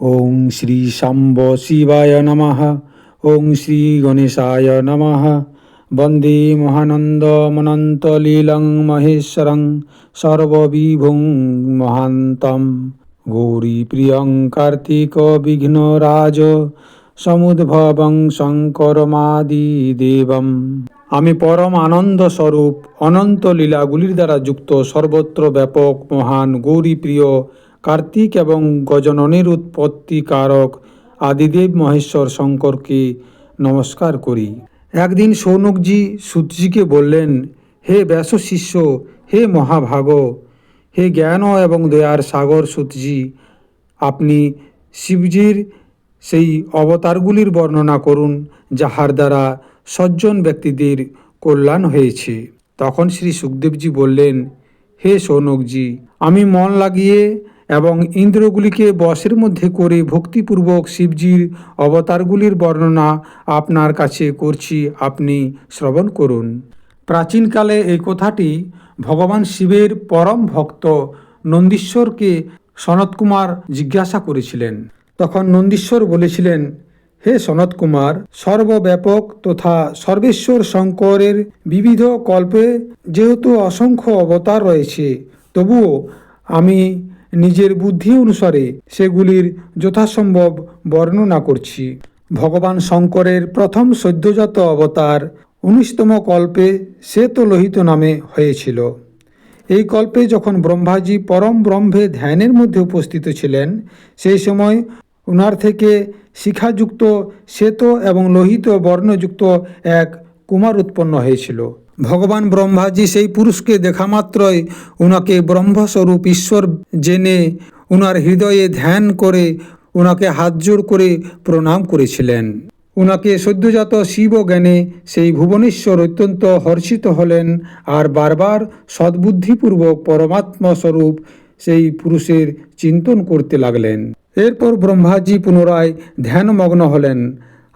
ওং শ্রী শাম্ব শিবায় নমঃ। ওং শ্রী গণেশায় নমঃ। বন্দে মহানন্দমনন্তলীলং মহেশ্বরং সর্ববিভুং মহান্তম। গৌরীপ্রিয়ং কার্তিক বিঘ্নরাজ সমুদ্ভবং শঙ্করমাদিদেবম আমি পরম আনন্দ স্বরূপ অনন্ত লীলাগুলির দ্বারা যুক্ত সর্বত্র ব্যাপক মহান গৌরীপ্রিয় কার্তিক এবং গজননের উৎপত্তি কারক আদিদেব মহেশ্বর শঙ্করকে নমস্কার করি। একদিন সৌনকজি সুতজিকে বললেন, হে ব্যাস শিষ্য, হে মহাভাগ, হে জ্ঞান এবং দয়ার সাগর সুতজি আপনি শিবজির সেই অবতারগুলির বর্ণনা করুন, যাহার দ্বারা সজ্জন ব্যক্তিদের কল্যাণ হয়েছে। তখন শ্রী সুখদেবজি বললেন, হে সৌনকজি, আমি মন লাগিয়ে এবং ইন্দ্রগুলিকে বশের মধ্যে করে ভক্তিপূর্বক শিবজির অবতারগুলির বর্ণনা আপনার কাছে করছি, আপনি শ্রবণ করুন। প্রাচীনকালে এই কথাটি ভগবান শিবের পরম ভক্ত নন্দীশ্বরকে সনত কুমার জিজ্ঞাসা করেছিলেন। তখন নন্দীশ্বর বলেছিলেন, হে সনত কুমার, সর্বব্যাপক তথা সর্বেশ্বর শঙ্করের বিবিধ কল্পে যেহেতু অসংখ্য অবতার রয়েছে, তবুও আমি নিজের বুদ্ধি অনুসারে সেগুলির যথাসম্ভব বর্ণনা করছি। ভগবান শঙ্করের প্রথম সদ্যজাত অবতার উনিশতম কল্পে শ্বেতলোহিত নামে হয়েছিল। এই কল্পে যখন ব্রহ্মাজি পরম ব্রহ্মে ধ্যানের মধ্যে উপস্থিত ছিলেন, সেই সময় উনার থেকে শিখাযুক্ত শ্বেত এবং লোহিত বর্ণযুক্ত এক কুমার উৎপন্ন হয়েছিল। ভগবান ব্রহ্মাজি সেই পুরুষকে দেখা মাত্রই উনাকে ব্রহ্মস্বরূপ ঈশ্বর জেনে উনার হৃদয়ে ধ্যান করে উনাকে হাত জোড় করে প্রণাম করেছিলেন। উনাকে সদ্যজাত শিব জ্ঞানে সেই ভুবনেশ্বর অত্যন্ত হর্ষিত হলেন আর বারবার সদ্বুদ্ধিপূর্বক পরমাত্মা স্বরূপ সেই পুরুষের চিন্তন করতে লাগলেন। এরপর ব্রহ্মাজি পুনরায় ধ্যানমগ্ন হলেন।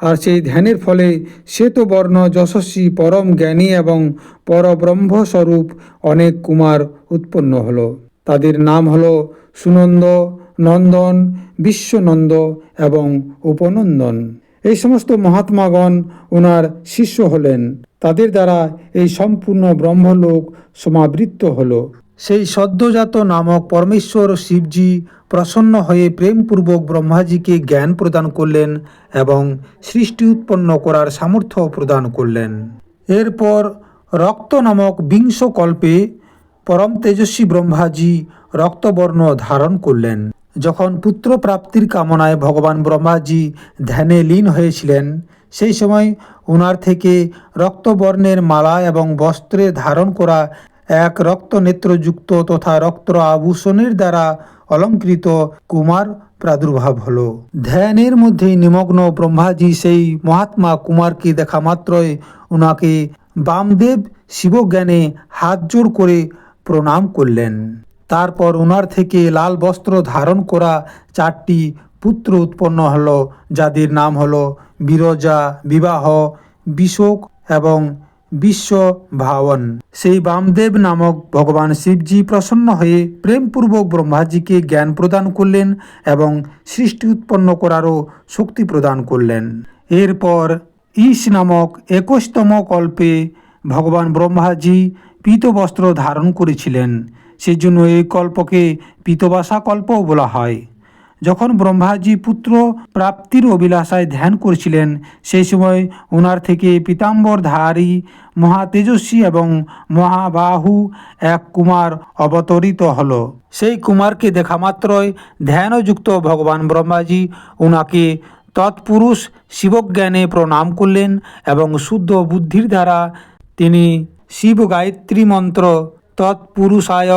আর সেই ধ্যানের ফলে শ্বেতবর্ণ যশস্বী, পরম জ্ঞানী এবং পরব্রহ্মস্বরূপ অনেক কুমার উৎপন্ন হলো। তাদের নাম হলো সুনন্দ, নন্দন, বিশ্বনন্দ এবং উপনন্দন। এই সমস্ত মহাত্মাগণ ওনার শিষ্য হলেন। তাদের দ্বারা এই সম্পূর্ণ ব্রহ্মলোক সমাবৃত্ত হল। সেই সদ্যজাত নামক পরমেশ্বর শিবজি প্রসন্ন হয়ে প্রেমপূর্বক ব্রহ্মাজিকে জ্ঞান প্রদান করলেন এবং সৃষ্টি উৎপন্ন করার সামর্থ্য প্রদান করলেন। এরপর রক্ত নামক বিংশ কল্পে পরম তেজস্বী ব্রহ্মাজি রক্তবর্ণ ধারণ করলেন। যখন পুত্র প্রাপ্তির কামনায় ভগবান ব্রহ্মাজি ধ্যানে লীন হয়েছিলেন, সেই সময় ওনার থেকে রক্তবর্ণের মালা এবং বস্ত্রে ধারণ করা এক রক্ত নেত্রযুক্ত তথা রক্ত আভূষণের দ্বারা অলঙ্কৃত কুমার প্রাদুর্ভাব হলো। ধ্যানের মধ্যে নিমগ্ন ব্রহ্মাজি সেই মহাত্মা কুমারকে দেখা মাত্রই ওনাকে বামদেব শিবজ্ঞানে হাত জোড় করে প্রণাম করলেন। তারপর ওনার থেকে লাল বস্ত্র ধারণ করা চারটি পুত্র উৎপন্ন হলো, যাদের নাম হলো বিরজা, বিবাহ বিশোক এবং বিশ্ব ভাবন সেই বামদেব নামক ভগবান শিবজি প্রসন্ন হয়ে প্রেমপূর্বক ব্রহ্মাজিকে জ্ঞান প্রদান করলেন এবং সৃষ্টি উৎপন্ন করারও শক্তি প্রদান করলেন। এরপর ঈশ নামক একুশতম কল্পে ভগবান ব্রহ্মাজি পীতবস্ত্র ধারণ করেছিলেন। সেই জন্য এই কল্পকে পীতবাসা কল্পও বলা হয়। যখন ব্রহ্মাজি পুত্র প্রাপ্তির অভিলাষায় ধ্যান করছিলেন, সেই সময় ওনার থেকে পীতাম্বরধারী মহাতেজস্বী এবং মহাবাহু এক কুমার অবতরিত হল। সেই কুমারকে দেখা মাত্রই ধ্যানযুক্ত ভগবান ব্রহ্মাজি ওনাকে তৎপুরুষ শিবজ্ঞানে প্রণাম করলেন এবং শুদ্ধ বুদ্ধির দ্বারা তিনি শিব গায়ত্রী মন্ত্র তৎপুরুষায়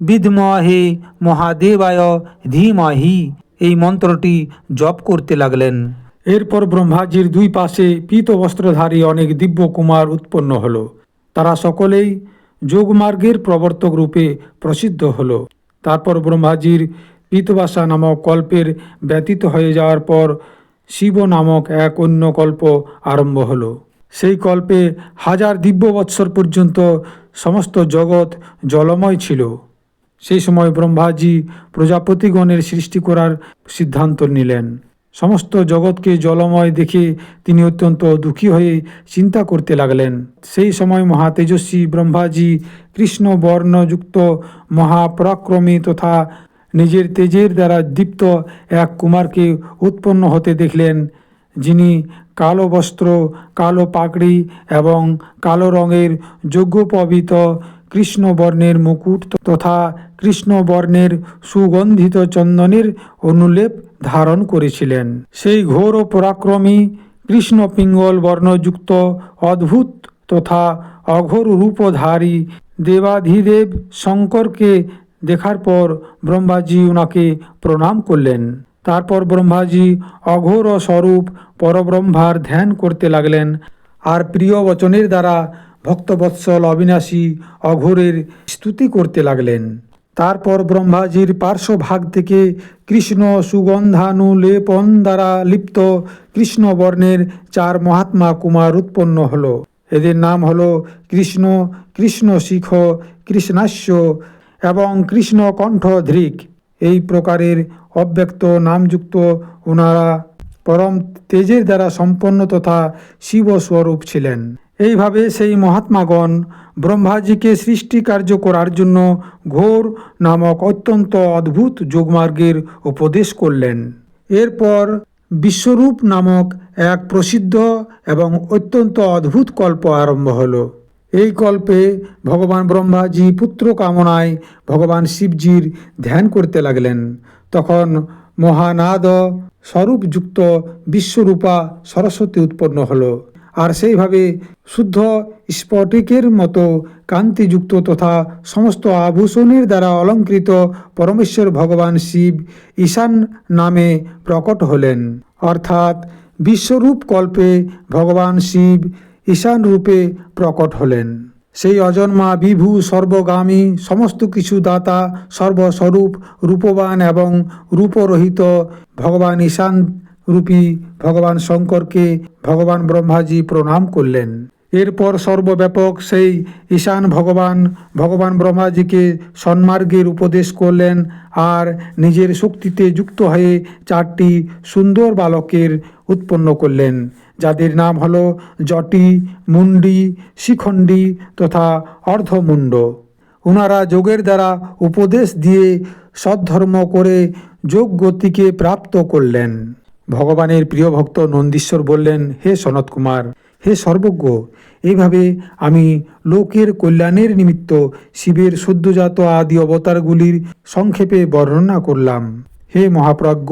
বিদ্মহে মহাদেবায় ধীমহি এই মন্ত্রটি জপ করতে লাগলেন। এরপর ব্রহ্মাজির দুই পাশে পীত বস্ত্রধারী অনেক দিব্য কুমার উৎপন্ন হলো। তারা সকলেই যোগমার্গের প্রবর্তক রূপে প্রসিদ্ধ হল। তারপর ব্রহ্মাজির পীতবাসা নামক কল্পের ব্যতীত হয়ে যাওয়ার পর শিব নামক এক অন্য কল্প আরম্ভ হলো। সেই কল্পে হাজার দিব্য বৎসর পর্যন্ত সমস্ত জগৎ জলময় ছিল। সেই সময় ব্রহ্মাজি প্রজাপতিগণের সৃষ্টি করার সিদ্ধান্ত নিলেন। সমস্ত জগৎকে জলময় দেখে তিনি অত্যন্ত দুঃখী হয়ে চিন্তা করতে লাগলেন। সেই সময় মহা তেজস্বী ব্রহ্মাজি কৃষ্ণ বর্ণযুক্ত মহাপরাক্রমী তথা নিজের তেজের দ্বারা দীপ্ত এক কুমারকে উৎপন্ন হতে দেখলেন, যিনি কালো বস্ত্র, কালো পাগড়ি এবং কালো রঙের যজ্ঞোপবিত কৃষ্ণ বর্ণের মুকুট তথা কৃষ্ণ বর্ণের সুগন্ধিত চন্দনের অনুলেপ ধারণ করেছিলেন। সেই ঘোর ও পরাক্রমী কৃষ্ণ পিঙ্গল বর্ণযুক্ত অদ্ভুত তথা অঘোর রূপধারী দেবাধিদেব শঙ্করকে দেখার পর ব্রহ্মাজি ওনাকে প্রণাম করলেন। তারপর ব্রহ্মাজি অঘোর স্বরূপ পরব্রহ্মার ধ্যান করতে লাগলেন। আর প্রিয় বচনের দ্বারা ভক্তবৎসল অবিনাশী অঘোরের স্তুতি করতে লাগলেন। তারপর ব্রহ্মাজির পার্শ্বভাগ থেকে কৃষ্ণ সুগন্ধানুলেপন দ্বারা লিপ্ত কৃষ্ণ বর্ণের চার মহাত্মা কুমার উৎপন্ন হলো। এদের নাম হলো কৃষ্ণ কৃষ্ণ শিখ কৃষ্ণাস্য এবং কৃষ্ণ কণ্ঠ ধৃক এই প্রকারের অব্যক্ত নামযুক্ত ওনারা পরম তেজের দ্বারা সম্পন্ন তথা শিবস্বরূপ ছিলেন। এইভাবে সেই মহাত্মাগণ ব্রহ্মাজিকে সৃষ্টি কার্য করার জন্য ঘোর নামক অত্যন্ত অদ্ভুত যোগমার্গের উপদেশ করলেন। এরপর বিশ্বরূপ নামক এক প্রসিদ্ধ এবং অত্যন্ত অদ্ভুত কল্প আরম্ভ হলো। এই কল্পে ভগবান ব্রহ্মাজি পুত্র কামনায় ভগবান শিবজির ধ্যান করতে লাগলেন। তখন মহানাদ স্বরূপযুক্ত বিশ্বরূপা সরস্বতী উৎপন্ন হলো। আর সেইভাবে শুদ্ধ স্ফটিকের মতো কান্তিযুক্ত তথা সমস্ত আভূষণের দ্বারা অলঙ্কৃত পরমেশ্বর ভগবান শিব ঈশান নামে প্রকট হলেন। অর্থাৎ বিশ্বরূপ কল্পে ভগবান শিব ঈশান রূপে প্রকট হলেন। সেই অজন্মা বিভু সর্বগামী সমস্ত কিছু দাতা সর্বস্বরূপ রূপবান এবং রূপরহিত ভগবান ঈশান রূপী ভগবান শঙ্করকে ভগবান ব্রহ্মাজি প্রণাম করলেন। এরপর সর্বব্যাপক সেই ঈশান ভগবান ভগবান ব্রহ্মাজিকে সন্মার্গের উপদেশ করলেন আর নিজের শক্তিতে যুক্ত হয়ে চারটি সুন্দর বালকের উৎপন্ন করলেন, যাদের নাম হল জটি মুন্ডি শিখণ্ডী তথা অর্ধমুণ্ড। ওনারা যোগের দ্বারা উপদেশ দিয়ে সদ্ধর্ম করে যোগ গতিকে প্রাপ্ত করলেন। ভগবানের প্রিয় ভক্ত নন্দীশ্বর বললেন, হে সনত কুমার হে সর্বজ্ঞ, এইভাবে আমি লোকের কল্যাণের নিমিত্ত শিবের সদ্যজাত আদি অবতারগুলির সংক্ষেপে বর্ণনা করলাম। হে মহাপ্রজ্ঞ,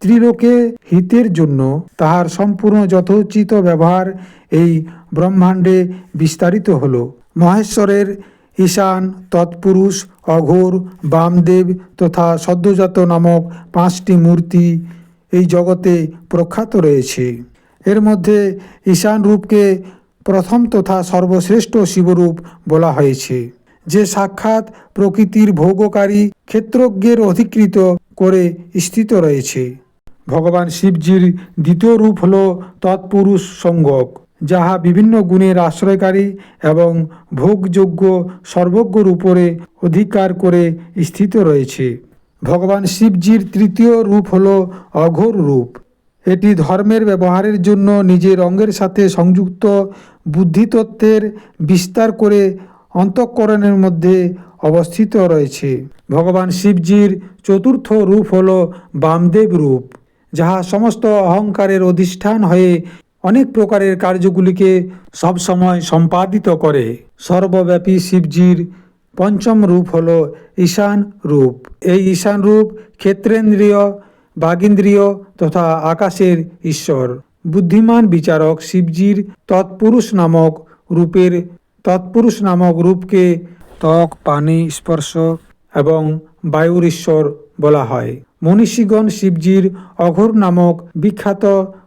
ত্রিলোকে হিতের জন্য তাহার সম্পূর্ণ যথোচিত ব্যবহার এই ব্রহ্মাণ্ডে বিস্তারিত হল। মহেশ্বরের ঈশান, তৎপুরুষ, অঘোর, বামদেব তথা সদ্যজাত নামক পাঁচটি মূর্তি এই জগতে প্রখ্যাত রয়েছে। এর মধ্যে ঈশান রূপকে প্রথম তথা সর্বশ্রেষ্ঠ শিবরূপ বলা হয়েছে, যে সাক্ষাৎ প্রকৃতির ভোগকারী ক্ষেত্রজ্ঞের অধিকৃত করে স্থিত রয়েছে। ভগবান শিবজির দ্বিতীয় রূপ হল তৎপুরুষ সঙ্গক, যাহা বিভিন্ন গুণের আশ্রয়কারী এবং ভোগযোগ্য সর্বজ্ঞর উপরে অধিকার করে স্থিত রয়েছে। ভগবান শিবজির তৃতীয় রূপ হল অঘোর রূপ। এটি ধর্মের ব্যবহারের জন্য নিজের অঙ্গের সাথে সংযুক্ত বুদ্ধিতত্ত্বের বিস্তার করে অন্তঃকরণের মধ্যে অবস্থিত রয়েছে। ভগবান শিবজির চতুর্থ রূপ হল বামদেব রূপ, যাহা সমস্ত অহংকারের অধিষ্ঠান হয়ে অনেক প্রকারের কার্যগুলিকে সবসময় সম্পাদিত করে। সর্বব্যাপী শিবজির পঞ্চম রূপ হল ঈশান রূপ। এই ঈশান রূপ ক্ষেত্রেন্দ্রিয় বাগিন্দ্রিয় তথা আকাশের ঈশ্বর। বুদ্ধিমান বিচারক শিবজির তৎপুরুষ নামক রূপের তৎপুরুষ নামক রূপকে ত্বক, পানি, স্পর্শ এবং বায়ুর ঈশ্বর বলা হয়। মনীষীগণ শিবজির অঘোর নামক বিখ্যাত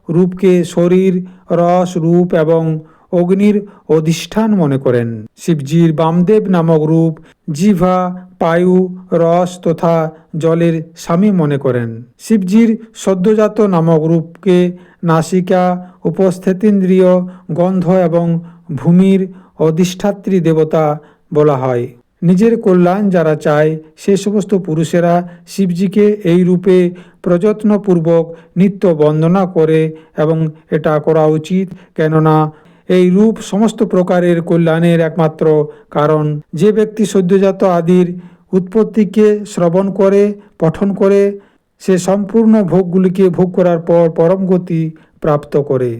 রূপকে শরীর, রস, রূপ এবং অগ্নির অধিষ্ঠান মনে করেন। শিবজির বামদেব নামক রূপ জিভা পায়ু, রস তথা জলের স্বামী মনে করেন। শিবজির সদ্যজাত নামক রূপকে নাসিকা, উপস্থিতেন্দ্রিয়, গন্ধ এবং ভূমির অধিষ্ঠাত্রী দেবতা বলা হয়। নিজের কল্যাণ যারা চায়, সে সমস্ত পুরুষেরা শিবজিকে এই রূপে প্রযত্নপূর্বক নিত্য বন্দনা করে এবং এটা করা উচিত। কেননা এই রূপ সমস্ত প্রকারের কল্যাণের একমাত্র কারণ। যে ব্যক্তি সদ্যজাত আদির উৎপত্তিকে শ্রবণ করে, পঠন করে, সে সম্পূর্ণ ভোগগুলিকে ভোগ করার পর পরম গতি প্রাপ্ত করে।